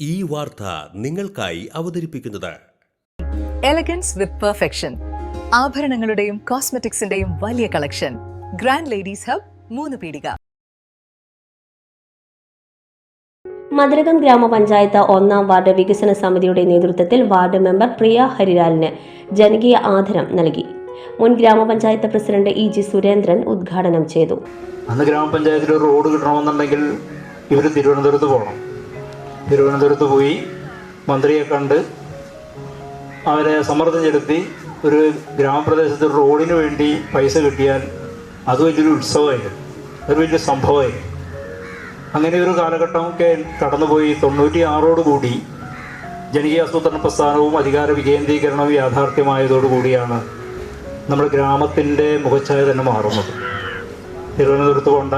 ഈ വാർത്ത നിങ്ങൾക്കായി അവതരിപ്പിക്കുന്നത്. എലഗൻസ് വിത്ത് പെർഫെക്ഷൻ ആഭരണങ്ങളുടെയും കോസ്മെറ്റിക്സിന്റെയും വലിയ കളക്ഷൻ ഗ്രാൻഡ് ലേഡീസ് ഹബ് മൂന്ന് പീടിക. മധുരകം ഗ്രാമപഞ്ചായത്ത് ഒന്നാം വാർഡ് വികസന സമിതിയുടെ നേതൃത്വത്തിൽ വാർഡ് മെമ്പർ പ്രിയ ഹരിലാലിന് ജനകീയ ആദരം നൽകി. മുൻ ഗ്രാമപഞ്ചായത്ത് പ്രസിഡന്റ് ഇ ജി സുരേന്ദ്രൻ ഉദ്ഘാടനം ചെയ്തു. അന്ന് ഗ്രാമപഞ്ചായത്തിൽ ഒരു റോഡ് കിട്ടണമെന്നുണ്ടെങ്കിൽ ഇവർ തിരുവനന്തപുരത്ത് പോകണം. തിരുവനന്തപുരത്ത് പോയി മന്ത്രിയെ കണ്ട് അവരെ സമ്മർദ്ദം ചെലുത്തി ഒരു ഗ്രാമപ്രദേശത്ത് റോഡിന് വേണ്ടി പൈസ കിട്ടിയാൽ അത് വലിയൊരു ഉത്സവമായിരുന്നു. ഒരു വലിയ സംഭവമായിരുന്നു. അങ്ങനെ ഒരു കാലഘട്ടമൊക്കെ കടന്നുപോയി. തൊണ്ണൂറ്റി ആറോടുകൂടി ജനകീയ ആസൂത്രണ പ്രസ്ഥാനവും അധികാര വികേന്ദ്രീകരണവും യാഥാർത്ഥ്യമായതോടുകൂടിയാണ് നമ്മുടെ ഗ്രാമത്തിന്റെ മുഖച്ഛായ തന്നെ മാറുന്നത്. തിരുവനന്തപുരത്ത് കൊണ്ട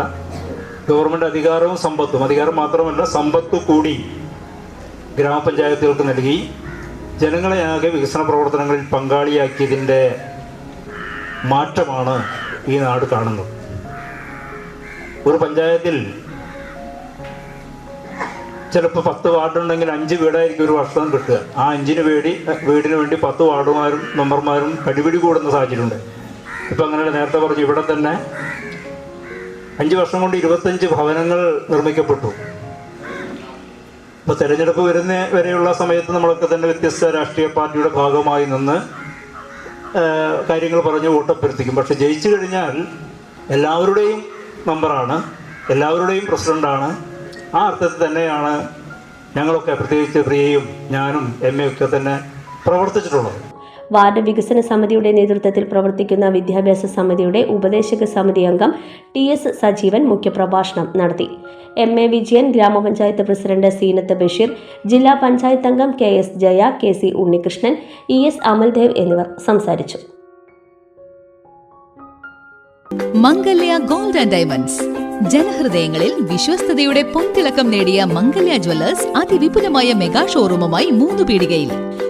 ഗവൺമെന്റ് അധികാരവും സമ്പത്തും. അധികാരം മാത്രമല്ല സമ്പത്ത് കൂടി ഗ്രാമപഞ്ചായത്തുകൾക്ക് നൽകി. ജനങ്ങളെ ആകെ വികസന പ്രവർത്തനങ്ങളിൽ പങ്കാളിയാക്കിയതിന്റെ മാറ്റമാണ് ഈ നാട് കാണുന്നത്. ഒരു പഞ്ചായത്തിൽ ചിലപ്പോൾ പത്ത് വാർഡുണ്ടെങ്കിൽ അഞ്ച് വീടായിരിക്കും ഒരു വർഷം കിട്ടുക. ആ അഞ്ചിന് വേണ്ടി വീടിന് വേണ്ടി പത്ത് വാർഡുമാരും മെമ്പർമാരും കടിപിടി കൂടുന്ന സാഹചര്യമുണ്ട്. ഇപ്പം അങ്ങനെ നേരത്തെ പറഞ്ഞു ഇവിടെ തന്നെ അഞ്ച് വർഷം കൊണ്ട് ഇരുപത്തഞ്ച് ഭവനങ്ങൾ നിർമ്മിക്കപ്പെട്ടു. ഇപ്പോൾ തെരഞ്ഞെടുപ്പ് വരുന്ന വരെയുള്ള സമയത്ത് നമ്മളൊക്കെ തന്നെ വ്യത്യസ്ത രാഷ്ട്രീയ പാർട്ടിയുടെ ഭാഗമായി നിന്ന് കാര്യങ്ങൾ പറഞ്ഞ് വോട്ടഭ്യർത്ഥിക്കും. പക്ഷെ ജയിച്ചു കഴിഞ്ഞാൽ എല്ലാവരുടെയും മെമ്പറാണ് എല്ലാവരുടെയും പ്രസിഡന്റാണ്. ആ അർത്ഥത്തിൽ തന്നെയാണ് ഞങ്ങളൊക്കെ പ്രത്യേകിച്ച് പ്രിയയും ഞാനും എം എ ഒക്കെ തന്നെ പ്രവർത്തിച്ചിട്ടുള്ളത്. വാർഡ് വികസന സമിതിയുടെ നേതൃത്വത്തിൽ പ്രവർത്തിക്കുന്ന വിദ്യാഭ്യാസ സമിതിയുടെ ഉപദേശക സമിതി അംഗം ടി എസ് സജീവൻ മുഖ്യപ്രഭാഷണം നടത്തി. എം എ വിജയൻ ഗ്രാമപഞ്ചായത്ത് പ്രസിഡന്റ് സീനത്ത് ബഷീർ ജില്ലാ പഞ്ചായത്ത് അംഗം K S Jaya K C Unnikrishnan E S Amaldev എന്നിവർ സംസാരിച്ചു. Mangalya gold and diamonds. ജനഹൃദയങ്ങളിൽ വിശ്വസ്തയുടെ പൊൻതിളക്കം നേടിയ മംഗല്യ ജ്വല്ലേഴ്സ് അതിവിപുലമായ മെഗാ ഷോറൂമുമായി മൂന്ന് പീടികയിൽ